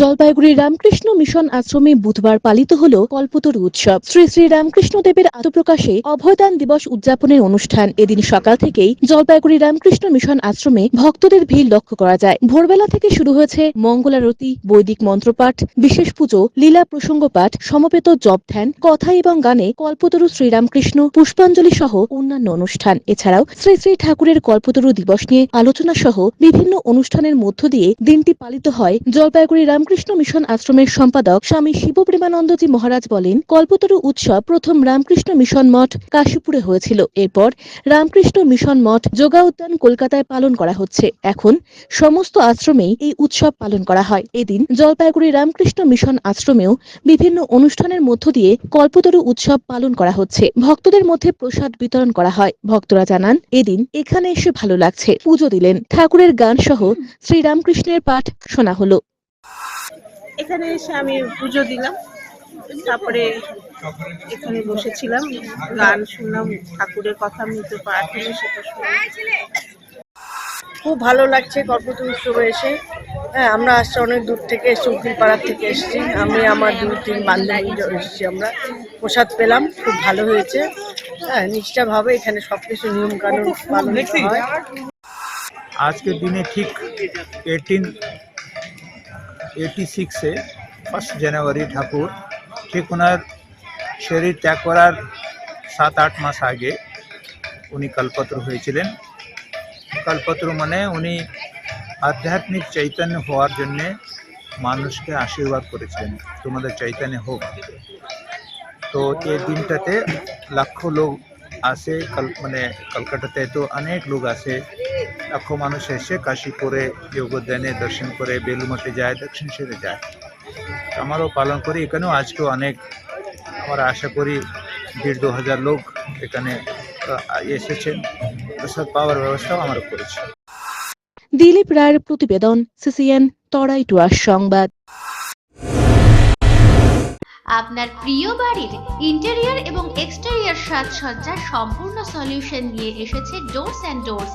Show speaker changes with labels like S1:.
S1: Jalpaiguri Ramakrishna mission আশ্রমে বুধবার পালিত হল কল্পতরু উৎসব। শ্রী শ্রী রামকৃষ্ণ দেবের আত্মপ্রকাশে অভয়দান দিবস উদযাপনের অনুষ্ঠান। এদিন সকাল থেকেই জলপাইগুড়ি রামকৃষ্ণ মিশন আশ্রমে ভক্তদের ভিড় লক্ষ্য করা যায়। ভোরবেলা থেকে শুরু হয়েছে মঙ্গলারতি, বৈদিক মন্ত্রপাঠ, বিশেষ পুজো, লীলা প্রসঙ্গ পাঠ, সমবেত জপ ধ্যান, কথা এবং গানে কল্পতরু শ্রীরামকৃষ্ণ পুষ্পাঞ্জলি সহ অন্যান্য অনুষ্ঠান। এছাড়াও শ্রী শ্রী ঠাকুরের কল্পতরু দিবস নিয়ে আলোচনা সহ বিভিন্ন অনুষ্ঠানের মধ্য দিয়ে দিনটি পালিত হয় জলপাইগুড়ি রামকৃষ্ণ মিশন আশ্রমের সম্পাদক স্বামী শিবপ্রেমানন্দজি মহারাজ বলেন, কল্পতরু উৎসব প্রথম রামকৃষ্ণ মিশন মঠ কাশীপুরে হয়েছিল। এরপর রামকৃষ্ণ মিশন মঠ যোগা উদ্যান কলকাতায় পালন করা হচ্ছে। এখন সমস্ত আশ্রমেই এই উৎসব পালন করা হয়। এদিন জলপাইগুড়ি রামকৃষ্ণ মিশন আশ্রমেও বিভিন্ন অনুষ্ঠানের মধ্য দিয়ে কল্পতরু উৎসব পালন করা হচ্ছে। ভক্তদের মধ্যে প্রসাদ বিতরণ করা হয়। ভক্তরা জানান, এদিন এখানে এসে ভালো লাগছে। পুজো দিলেন। ঠাকুরের গান সহ শ্রীরামকৃষ্ণের পাঠ শোনা হলো।
S2: এখানে এসে আমি পুজো দিলাম। তারপরে এখানে বসেছিলাম, গান শুনলাম, ঠাকুরের কথা মৃত হলো সেটা শুনলাম।
S3: খুব ভালো লাগছে কল্পতরু উৎসবে এসে। হ্যাঁ আমরা আসছি অনেক দূর থেকে এসছি উকিলপাড়ার থেকে এসেছি। আমি, আমার দুই, তিন বান্ধবী এসেছি আমরা। প্রসাদ পেলাম, খুব ভালো হয়েছে। হ্যাঁ নিষ্ঠাভাবে এখানে সব কিছু নিয়মকানুন পালন হয়।
S4: আজকের দিনে ঠিক এইটিন এইটি সিক্সে ফার্স্ট জানুয়ারি ঠাকুর, ঠিক ওনার শরীর ত্যাগ করার সাত আট মাস আগে উনি কল্পতরু হয়েছিলেন। কল্পতরু মানে উনি আধ্যাত্মিক চৈতন্য হওয়ার জন্যে মানুষকে আশীর্বাদ করেছিলেন, তোমাদের চৈতন্য হোক। তো এই দিনটাতে লাখো লোক আসে কল মানে কলকাতাতে তো অনেক লোক আসে লাখো মানুষ এসে কাশীপুরে যোগদানে, দর্শন করে বেলুমঠে যায় দক্ষিণেশ্বরে যায়। আমারও পালন করি। এখানেও আজকেও অনেক, আমরা আশা করি দেড় দু হাজার লোক এখানে এসেছেন। প্রসাদ পাওয়ার ব্যবস্থাও আমরা করেছি।
S1: দিলীপ রায়ের প্রতিবেদন, সিসিএন, তরাই টুয়ার সংবাদ।
S5: আপনার প্রিয় বাড়ির ইন্টেরিয়ার এবং এক্সটেরিয়ার সাজসজ্জার সম্পূর্ণ সলিউশন নিয়ে এসেছে ডোরস অ্যান্ড ডোরস